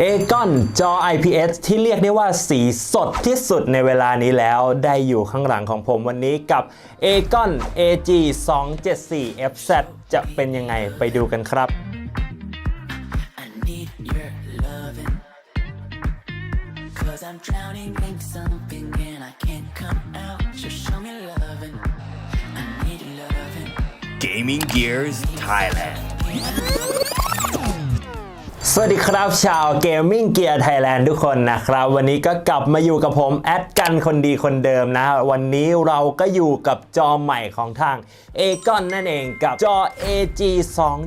เอกอนจอ IPS ที่เรียกได้ว่าสีสดที่สุดในเวลานี้แล้วได้อยู่ข้างหลังของผมวันนี้กับ a g o n AG 274 FZ จะเป็นยังไงไปดูกันครับ I need your สวัสดีครับชาว Gaming Gear Thailand ทุกคนนะครับ วันนี้ก็กลับมาอยู่กับผมแอดกันคนดีคนเดิมนะ วันนี้เราก็อยู่กับจอใหม่ของทาง a g o n นั่นเองกับจอ AG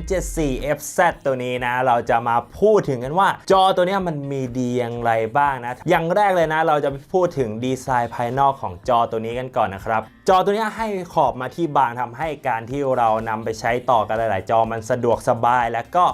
274 FZ ตัวนี้นะ เราจะมาพูดถึงกันว่า จอตัวนี้มันมีดีอย่างไรบ้างนะ อย่างแรกเลยนะ เราจะพูดถึงดีไซน์ภายนอกของจอตัวนี้กันก่อนนะครับ จอตัวนี้ให้ขอบมาที่บางทำให้การที่เรานำไปใช้ต่อกันหลาย ๆ จอมันสะดวกสบายแล้วก็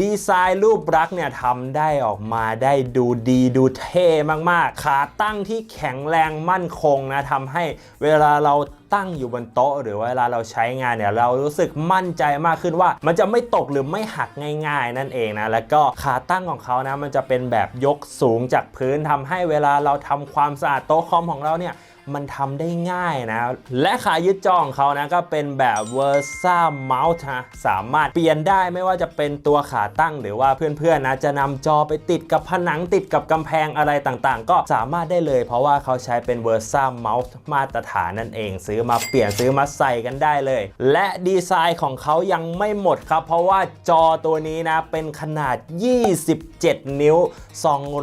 ดีไซน์รูปลักษ์เนี่ยทำได้ออกมาได้ดูดีดูเท่มากๆ ขาตั้งที่แข็งแรงมั่นคงนะทำให้เวลาเราตั้งอยู่บนโต๊ะ หรือเวลาเราใช้งานเนี่ยเรารู้สึกมั่นใจมากขึ้นว่า มันจะไม่ตกหรือไม่หักง่ายๆ นั่นเองนะแล้วก็ขาตั้งของเขานะมันจะเป็นแบบยกสูงจากพื้นทำให้เวลาเราทำความสะอาดโต๊ะคอมของเราเนี่ย มันทำได้ง่ายนะ และขายึดจอของเขานะก็เป็นแบบ Versa Mount นะสามารถเปลี่ยนได้ไม่ว่าจะเป็นตัวขาตั้งหรือว่าเพื่อนๆนะจะนำจอไปติดกับผนังติดกับกำแพงอะไรต่างๆ ก็สามารถได้เลย เพราะว่าเขาใช้เป็น Versa Mount มาตรฐานนั่นเอง ซื้อมาเปลี่ยนซื้อมาใส่กันได้เลย และดีไซน์ของเขายังไม่หมดครับ เพราะว่าจอตัวนี้นะเป็นขนาด 27 นิ้ว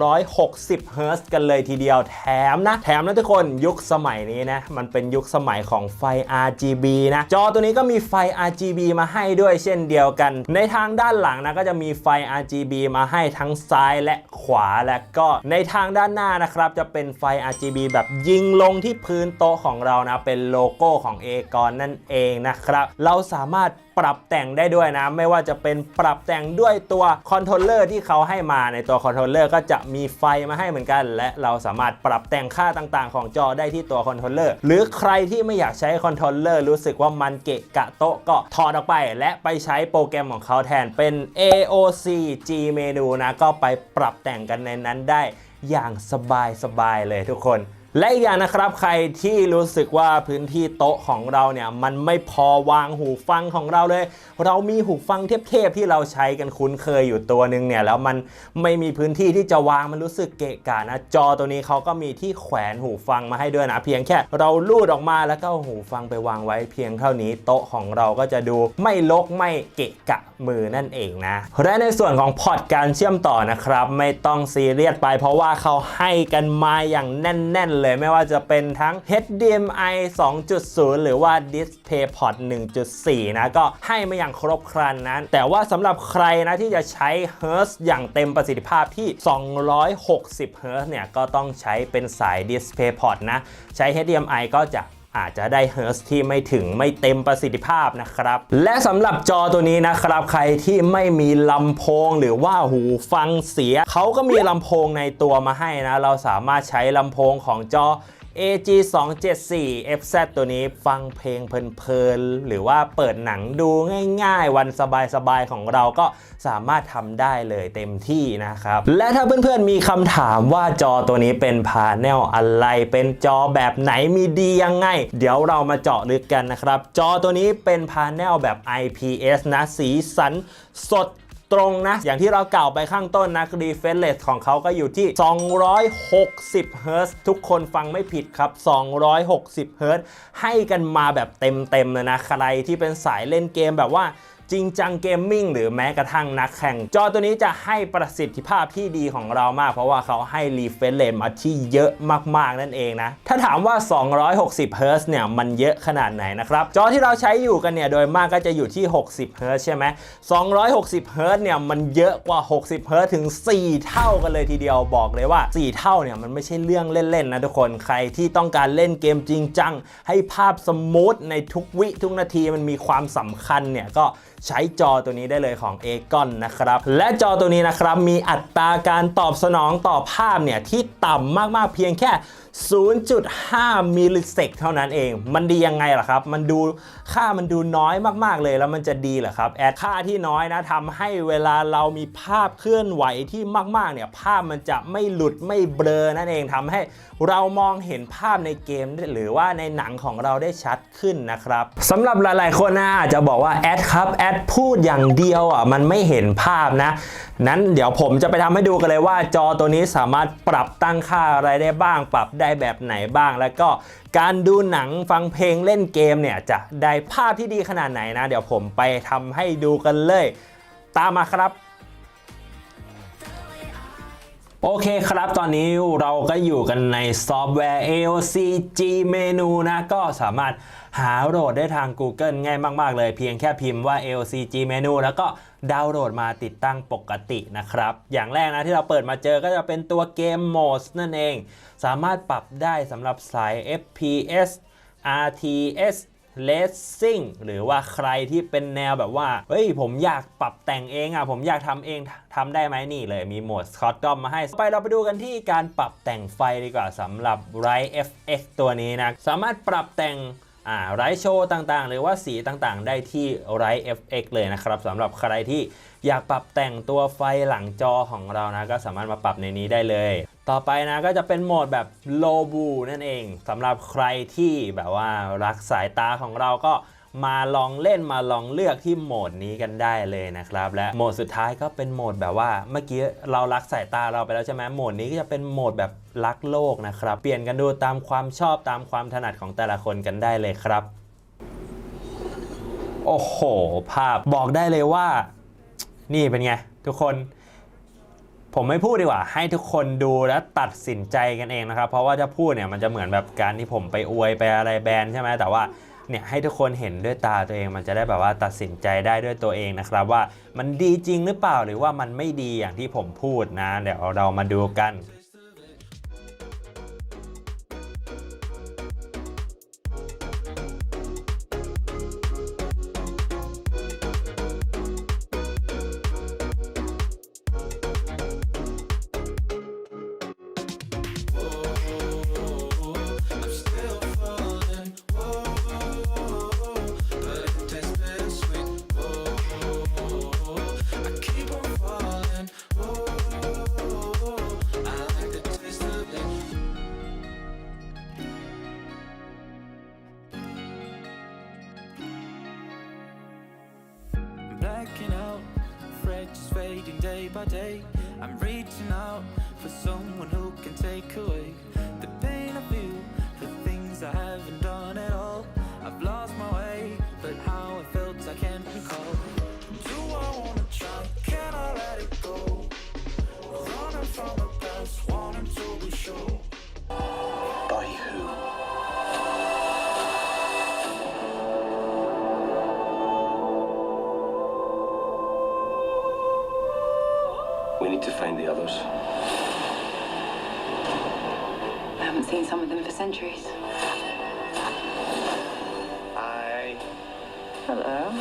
260 เฮิร์ตซ์กันเลยทีเดียวแถมนะ แถมนะทุกคนยุคสมัยนี้นะ มันเป็นยุคสมัยของไฟ RGB นะ จอตัวนี้ก็มีไฟ RGB มาให้ด้วยเช่นเดียวกัน ในทางด้านหลังนะก็จะมีไฟ RGB มาให้ทั้งซ้ายและขวาและก็ในทางด้านหน้านะครับ จะเป็นไฟ RGB แบบยิงลงที่พื้นโต๊ะของเรานะ เป็นโลโก้ของเอกอนนั่นเองนะครับ เราสามารถปรับแต่งได้ด้วยนะ ไม่ว่าจะเป็นปรับแต่งด้วยตัวคอนโทรลเลอร์ที่เขาให้มาในตัวคอนโทรลเลอร์ก็จะมีไฟมาให้เหมือนกัน และเราสามารถปรับแต่งค่าต่างๆ ของจอได้ที่ตัวคอนโทรลเลอร์หรือใครที่ไม่อยากใช้คอนโทรลเลอร์รู้สึกว่ามันเกะกะโต๊ะก็ถอดออกไป และไปใช้โปรแกรมของเขาแทนเป็น AOC G Menu นะก็ไปปรับแต่งกันในนั้นได้อย่างสบายๆเลยทุกคน และอีกอย่างนะครับใครที่รู้สึกว่าพื้นที่โต๊ะของเราเนี่ยมันไม่พอวางหูฟังของเราเลย เรามีหูฟังเทพๆที่เราใช้กันคุ้นเคยอยู่ตัวหนึ่งเนี่ยแล้วมันไม่มีพื้นที่ที่จะวางมันรู้สึกเกะกะนะจอตัวนี้เขาก็มีที่แขวนหูฟังมาให้ด้วยนะ เพียงแค่เราลูดออกมาแล้วก็หูฟังไปวางไว้ เพียงเท่านี้โต๊ะของเราก็จะดูไม่ลกไม่เกะกะมือนั่นเองนะและในส่วนของพอร์ตการเชื่อมต่อนะครับ ไม่ต้องซีเรียสไปเพราะว่าเขาให้กันมาอย่างแน่นๆเลยไม่ว่าจะเป็นทั้ง HDMI 2.0 หรือว่า DisplayPort 1.4 นะ ก็ให้มาอย่างครบครันนะ แต่ว่าสำหรับใครนะที่จะใช้ Hertz อย่างเต็มประสิทธิภาพที่ 260 Hertz เนี่ย ก็ต้องใช้เป็นสาย DisplayPort นะ ใช้ HDMI ก็จะ อาจจะได้เฮิร์สที่ไม่ถึงไม่เต็มประสิทธิภาพนะครับ และสำหรับจอตัวนี้นะครับ ใครที่ไม่มีลำโพงหรือว่าหูฟังเสีย เขาก็มีลำโพงในตัวมาให้นะ เราสามารถใช้ลำโพงของจอ AG 274 FZ ตัวนี้ฟังเพลงเพลินๆ หรือว่าเปิดหนังดูง่ายๆ วันสบายๆ ของเราก็สามารถทำได้เลยเต็มที่นะครับ และถ้าเพื่อนๆ มีคำถามว่าจอตัวนี้เป็นพาเนลอะไร เป็นจอแบบไหนมีดียังไง เดี๋ยวเรามาเจาะลึกกันนะครับ จอตัวนี้เป็นพาเนลแบบ IPS นะ สีสันสด ตรงนะ อย่างที่เรากล่าวไปข้างต้นนะรีเฟรชเรทของเขาก็อยู่ที่ 260เฮิร์ตทุกคนฟังไม่ผิดครับ 260เฮิร์ตให้กันมาแบบเต็มๆเลยนะ ใครที่เป็นสายเล่นเกมแบบว่า จริงจังเกมมิ่งหรือแม้กระทั่งนักแข่ง จอตัวนี้จะให้ประสิทธิภาพที่ดีของเรามาก เพราะว่าเขาให้ refresh rate มาที่เยอะมากๆนั่นเองนะ ถ้าถามว่า 260เฮิร์ตเนี่ยมันเยอะขนาดไหนนะครับ จอที่เราใช้อยู่กันเนี่ยโดยมากก็จะอยู่ที่ 60เฮิร์ตใช่ไหม260เฮิร์ตเนี่ยมันเยอะกว่า 60เฮิร์ตถึง 4 เท่ากันเลยทีเดียวบอกเลยว่า 4 เท่าเนี่ยมันไม่ใช่เรื่องเล่นๆนะทุกคนใครที่ต้องการเล่นเกมจริงจังให้ภาพสมูทในทุกวิทุกนาทีมันมีความสำคัญเนี่ยก็ใช้จอตัวนี้ได้เลยของ a อกอนนะครับ และจอตัวนี้นะครับมีอัตราการตอบสนองต่อภาพเนี่ยที่ต่ำมากๆเพียงแค่ 0.5 มิลลิเซกเท่านั้นเอง มันดียังไงล่ะครับ มันดูค่ามันดูน้อยมากๆเลยแล้วมันจะดีเหรอครับ แอดค่าที่น้อยนะทำให้เวลาเรามีภาพเคลื่อนไหวที่มากๆเนี่ยภาพมันจะไม่หลุดไม่เบลอนั่นเองทำให้เรามองเห็นภาพในเกม หรือว่าในหนังของเราได้ชัดขึ้นนะครับสำหรับหลายๆคนนะอาจจะบอกว่าแอดครับแอดพูดอย่างเดียวอะมันไม่เห็นภาพนะ นั้นเดี๋ยวผมจะไปทำให้ดูกันเลยว่าจอตัวนี้สามารถปรับตั้งค่าอะไรได้บ้างปรับได้ได้แบบไหนบ้าง แล้วก็การดูหนังฟังเพลงเล่นเกมเนี่ยจะได้ภาพที่ดีขนาดไหนนะ เดี๋ยวผมไปทำให้ดูกันเลย ตามมาครับโอเคครับ ตอนนี้เราก็อยู่กันในซอฟต์แวร์ AOC G เมนูนะ ก็สามารถ หาโหลดได้ทาง Google ง่ายมาก ๆ เลย เพียงแค่พิมพ์ว่า AOC G Menu แล้วก็ดาวน์โหลดมาติดตั้งปกตินะครับ อย่างแรกนะที่เราเปิดมาเจอก็จะเป็นตัวเกมโหมดนั่นเอง สามารถปรับได้สำหรับสาย FPS RTS Racing หรือว่าใครที่เป็นแนวแบบว่า เฮ้ย ผมอยากปรับแต่งเองอะ ผมอยากทำเองทำได้ไหมนี่เลยมีโหมด s c o t ดอมมาให้ ไปเราไปดูกันที่การปรับแต่งไฟดีกว่าสำหรับ Right FX ตัวนี้นะ สามารถปรับแต่ง อ่าไรโชว์ต่างๆ หรือว่าสีต่างๆ ได้ที่ไลฟ์ FX เลยนะครับสำหรับใครที่อยากปรับแต่งตัวไฟหลังจอของเรานะ ก็สามารถมาปรับในนี้ได้เลย ต่อไปนะก็จะเป็นโหมดแบบ low blue นั่นเองสำหรับใครที่แบบว่ารักสายตาของเราก็ มาลองเล่นมาลองเลือกที่โหมดนี้กันได้เลยนะครับ และโหมดสุดท้ายก็เป็นโหมดแบบว่าเมื่อกี้เรารักสายตาเราไปแล้วใช่ไหมโหมดนี้ก็จะเป็นโหมดแบบรักโลกนะครับ เปลี่ยนกันดูตามความชอบตามความถนัดของแต่ละคนกันได้เลยครับ โอ้โห ภาพบอกได้เลยว่า นี่เป็นไง ทุกคนผมไม่พูดดีกว่า ให้ทุกคนดูแล้วตัดสินใจกันเองนะครับ เพราะว่าจะพูดเนี่ยมันจะเหมือนแบบการที่ผมไปอวยไปอะไรแบรนด์ใช่ไหมแต่ว่า เนี่ยให้ทุกคนเห็นด้วยตาตัวเองมันจะได้แบบว่าตัดสินใจได้ด้วยตัวเองนะครับว่ามันดีจริงหรือเปล่าหรือว่ามันไม่ดีอย่างที่ผมพูดนะ เดี๋ยวเรามาดูกัน day by day. I'm reaching out for someone who can take away the haven't seen some of them for centuries. I. Hello.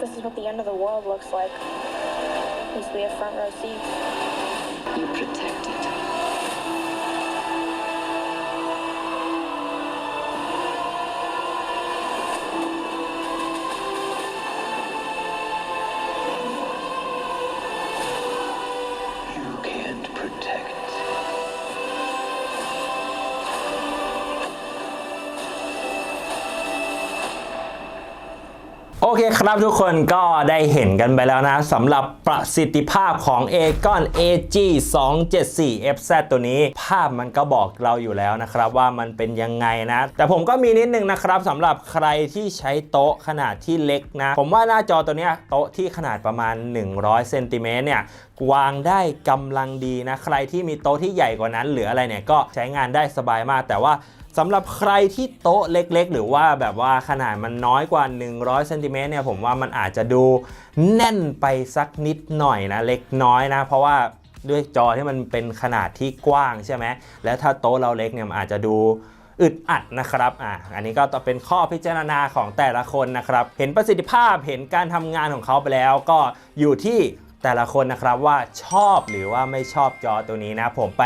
This is what the end of the world looks like. At least we have front row seats. You protect it. ครับทุกคนก็ได้เห็นกันไปแล้วนะสำหรับประสิทธิภาพของ a g o n AG 274 FZ ตัวนี้ ภาพมันก็บอกเราอยู่แล้วนะครับว่ามันเป็นยังไงนะ แต่ผมก็มีนิดนึงนะครับสำหรับใครที่ใช้โต๊ะขนาดที่เล็กนะ ผมว่าหน้าจอตัวนี้โต๊ะที่ขนาดประมาณ 100เซนติเมตรเนี่ย วางได้กำลังดีนะ ใครที่มีโต๊ะที่ใหญ่กว่านั้น หรืออะไรเนี่ยก็ใช้งานได้สบายมาก แต่ว่าสำหรับใครที่โต๊ะเล็กๆ หรือว่าแบบว่าขนาดมันน้อยกว่า 100เซนติเมตรเนี่ยผมว่ามันอาจจะดูแน่นไปสักนิดหน่อยนะ เล็กน้อยนะ เพราะว่าด้วยจอที่มันเป็นขนาดที่กว้างใช่ไหมแล้วถ้าโต๊ะเราเล็กเนี่ยมันอาจจะดูอึดอัดนะครับ อ่าอันนี้ก็ต้องเป็นข้อพิจารณาของแต่ละคนนะครับ เห็นประสิทธิภาพ เห็นการทำงานของเขาไปแล้ว ก็อยู่ที่ แต่ละคนนะครับว่าชอบหรือว่าไม่ชอบจอตัวนี้นะ ผมไป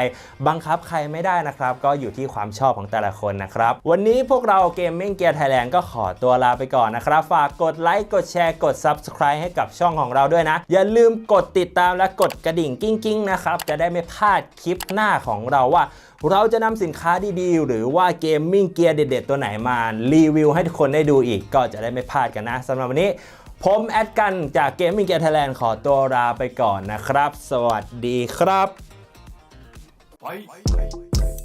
บังคับใครไม่ได้นะครับ ก็อยู่ที่ความชอบของแต่ละคนนะครับ วันนี้พวกเราเกมมิ่งเกียร์ไทยแลนด์ก็ขอตัวลาไปก่อนนะครับ ฝากกดไลค์กดแชร์กด Subscribe ให้กับช่องของเราด้วยนะ อย่าลืมกดติดตามและกดกระดิ่งกิ้งๆนะครับจะได้ไม่พลาดคลิปหน้าของเราว่า เราจะนำสินค้าดีๆ หรือว่าเกมมิ่งเกียร์เด็ดๆ ตัวไหนมารีวิวให้ทุกคนได้ดูอีกก็จะได้ไม่พลาดกันนะสำหรับวันนี้ ผมแอดกันจากเกมมิ่งเกียร์ไทยแลนด์ขอตัวลาไปก่อนนะครับ สวัสดีครับ Fight.